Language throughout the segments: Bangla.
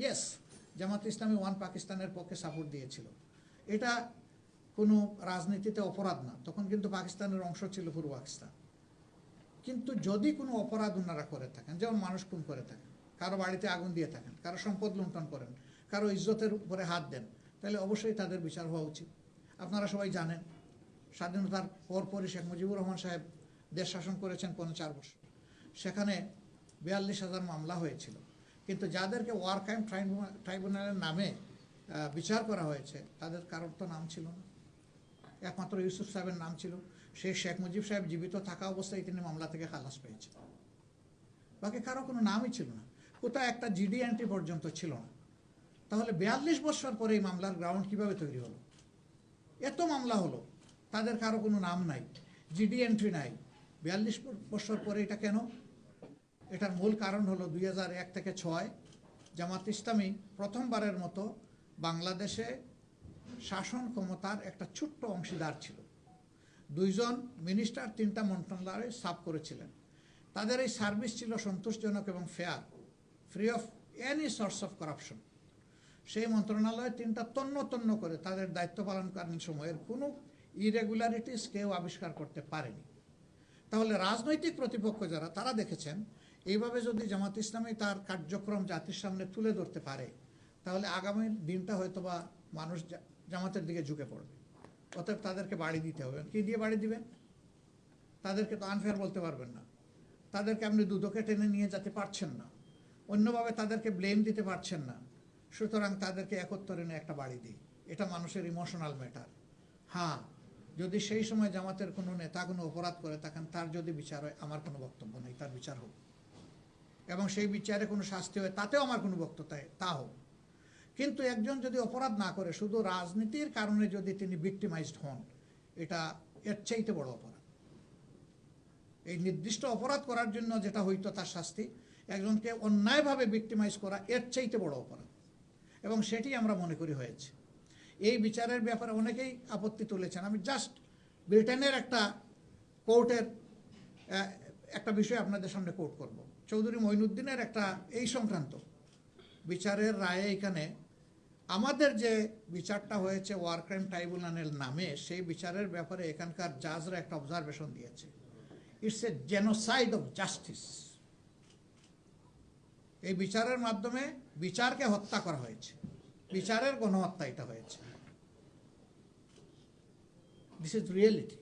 ইয়েস জামাত ইসলামী ওয়ান পাকিস্তানের পক্ষে সাপোর্ট দিয়েছিল। এটা কোনো রাজনীতিতে অপরাধ না, তখন কিন্তু পাকিস্তানের অংশ ছিল পূর্ব পাকিস্তান। কিন্তু যদি কোনো অপরাধ ওনারা করে থাকেন, যেমন মানুষ খুন করে থাকেন, কারও বাড়িতে আগুন দিয়ে থাকেন, কারও সম্পদ লুণ্ঠন করেন, কারও ইজ্জতের উপরে হাত দেন, তাহলে অবশ্যই তাদের বিচার হওয়া উচিত। আপনারা সবাই জানেন, স্বাধীনতার পরপরই শেখ মুজিবুর রহমান সাহেব দেশ শাসন করেছেন পৌনে চার বছর। সেখানে বিয়াল্লিশ হাজার মামলা হয়েছিল। কিন্তু যাদেরকে ওয়ার ক্রাইম ট্রাইব্যুনালের নামে বিচার করা হয়েছে, তাদের কারোর তো নাম ছিল না। একমাত্র ইউসুফ সাহেবের নাম ছিল। সেই শেখ মুজিব সাহেব জীবিত থাকা অবস্থায় তিনি মামলা থেকে খালাস পেয়েছেন। বাকি কারও কোনো নামই ছিল না। কোথাও একটা জিডি এন্ট্রি পর্যন্ত ছিল না। তাহলে বিয়াল্লিশ বছর পরে এই মামলার গ্রাউন্ড কীভাবে তৈরি হলো? এত মামলা হলো, তাদের কারও কোনো নাম নাই জিডি এন্ট্রি নাই। বিয়াল্লিশ বছর পরে এটা কেন? এটার মূল কারণ হলো দুই থেকে ছয়, জামাত ইসলামী প্রথমবারের মতো বাংলাদেশে শাসন ক্ষমতার একটা ছোট্ট অংশীদার ছিল। দুইজন মিনিস্টার তিনটা মন্ত্রণালয়ে সাফ করেছিলেন। তাদের এই সার্ভিস ছিল সন্তোষজনক এবং fair free of any source of corruption সেই মন্ত্রণালয়ে তিনটা তন্ন তন্ন করে তাদের দায়িত্ব পালনকালীন সময়ের কোনো ইরেগুলারিটিস কেউ আবিষ্কার করতে পারেনি। তাহলে রাজনৈতিক প্রতিপক্ষ যারা, তারা দেখেছেন এইভাবে যদি জামাত ইসলামী তার কার্যক্রম জাতির সামনে তুলে ধরতে পারে, তাহলে আগামী দিনটা হয়তো বা মানুষ জামাতের দিকে ঝুঁকে পড়বে। অতএব তাদেরকে বাড়ি দিতে হবে। কি দিয়ে বাড়ি দিবেন? তাদেরকে তো আনফেয়ার বলতে পারবেন না। তাদেরকে আপনি দুদকে টেনে নিয়ে যেতে পারছেন না। অন্যভাবে তাদেরকে ব্লেম দিতে পারছেন না। সুতরাং তাদেরকে একত্তরে নিয়ে একটা বাড়ি দিই। এটা মানুষের ইমোশনাল ম্যাটার। হ্যাঁ যদি সেই সময় জামাতের কোনো নেতা কোনো অপরাধ করে থাকেন, তার যদি বিচার হয়, আমার কোনো বক্তব্য নেই, তার বিচার হোক। এবং সেই বিচারে কোনো শাস্তি হয় তাতেও আমার কোনো বক্তব্য নেই, তা হোক। কিন্তু একজন যদি অপরাধ না করে শুধু রাজনীতির কারণে যদি তিনি ভিক্টিমাইজড হন এটা এর চাইতে বড় অপরাধ। এই নির্দিষ্ট অপরাধ করার জন্য যেটা হইতো তার শাস্তি একজনকে অন্যায়ভাবে ভিক্টিমাইজ করা এর চাইতে বড় অপরাধ। এবং সেটি আমরা মনে করি হয়েছে। এই বিচারের ব্যাপারে অনেকেই আপত্তি তুলেছেন। আমি জাস্ট ব্রিটেনের একটা কোর্টের একটা বিষয় আপনাদের সামনে কোর্ট করব। চৌধুরী মঈনুদ্দিনের একটা এই সংক্রান্ত বিচারের রায়ে এখানে আমাদের যে বিচারটা হয়েছে ওয়ার ক্রাইম ট্রাইব্যুনালের নামে, সেই বিচারের ব্যাপারে এখানকার জাজরা একটা অবজারভেশন দিয়েছে। It's a genocide of justice এই বিচারের মাধ্যমে বিচারকে হত্যা করা হয়েছে। বিচারের গণহত্যা এটা হয়েছে। দিস ইজ রিয়েলিটি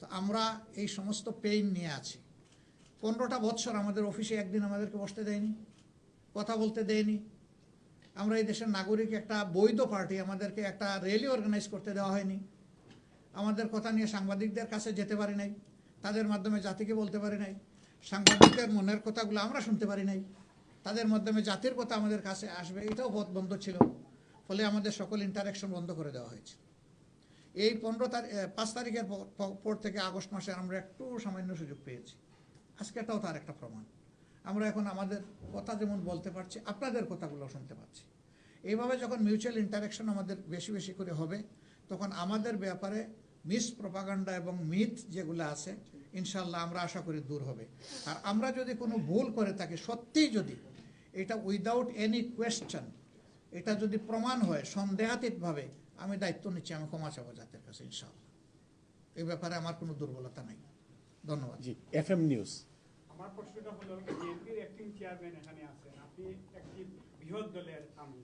তো আমরা এই সমস্ত পেইন নিয়ে আছি। পনেরোটা বৎসর আমাদের অফিসে একদিন আমাদেরকে বসতে দেয়নি, কথা বলতে দেয়নি। আমরা এই দেশের নাগরিক, একটা বৈধ পার্টি, আমাদেরকে একটা র্যালি অর্গানাইজ করতে দেওয়া হয়নি। আমাদের কথা নিয়ে সাংবাদিকদের কাছে যেতে পারি নাই, তাদের মাধ্যমে জাতিকে বলতে পারি নাই, সাংবাদিকদের মনের কথাগুলো আমরা শুনতে পারি নাই, তাদের মাধ্যমে জাতির কথা আমাদের কাছে আসবে, এটাও পথ বন্ধ ছিল। ফলে আমাদের সকল ইন্টারাকশন বন্ধ করে দেওয়া হয়েছে। এই পনেরো তারিখ পাঁচ তারিখের পর- থেকে আগস্ট মাসে আমরা একটু সামান্য সুযোগ পেয়েছি। আজকেটাও তার একটা প্রমাণ। আমরা এখন আমাদের কথা যেমন বলতে পারছি, আপনাদের কথাগুলো শুনতে পাচ্ছি। এইভাবে যখন মিউচুয়াল ইন্টারাকশন আমাদের বেশি বেশি করে হবে, তখন আমাদের ব্যাপারে মিস প্রপাগান্ডা এবং মিথ যেগুলো আছে ইনশাল্লাহ আমরা আশা করি দূর হবে। আর আমরা যদি কোনো ভুল করে থাকি, সত্যিই যদি এটা উইদাউট এনি কোয়েশ্চেন এটা যদি প্রমাণ হয় সন্দেহাতীতভাবে, আমি দায়িত্ব নিচ্ছি, আমি ক্ষমা চাবো জাতির কাছে ইনশাল্লাহ এই ব্যাপারে আমার কোনো দুর্বলতা নেই। ধন্যবাদ। G F M news. আমার প্রশ্নটা হলো বিএনপির অ্যাক্টিং চেয়ারম্যান এখানে আছেন আপনি একটি বৃহৎ দলের আমি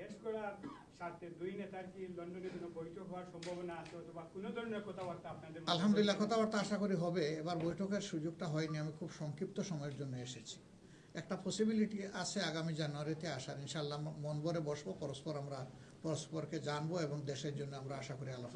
দেশ করার স্বার্থে দুই নেতার কি লন্ডনে কোনো বৈঠক হওয়ার সম্ভাবনা আছে অথবা কোনো ধরনের কথাবার্তা আপনাদের আলহামদুলিল্লাহ কথাবার্তা আশা করি হবে। এবার বৈঠকের সুযোগটা হয়নি আমি খুব সংক্ষিপ্ত সময়ের জন্য এসেছি। একটা পসিবিলিটি আছে আগামী জানুয়ারিতে আসার ইনশাল্লাহ মন ভরে বসবো পরস্পর আমরা পরস্পরকে জানব এবং দেশের জন্য আমরা আশা করি আলাপ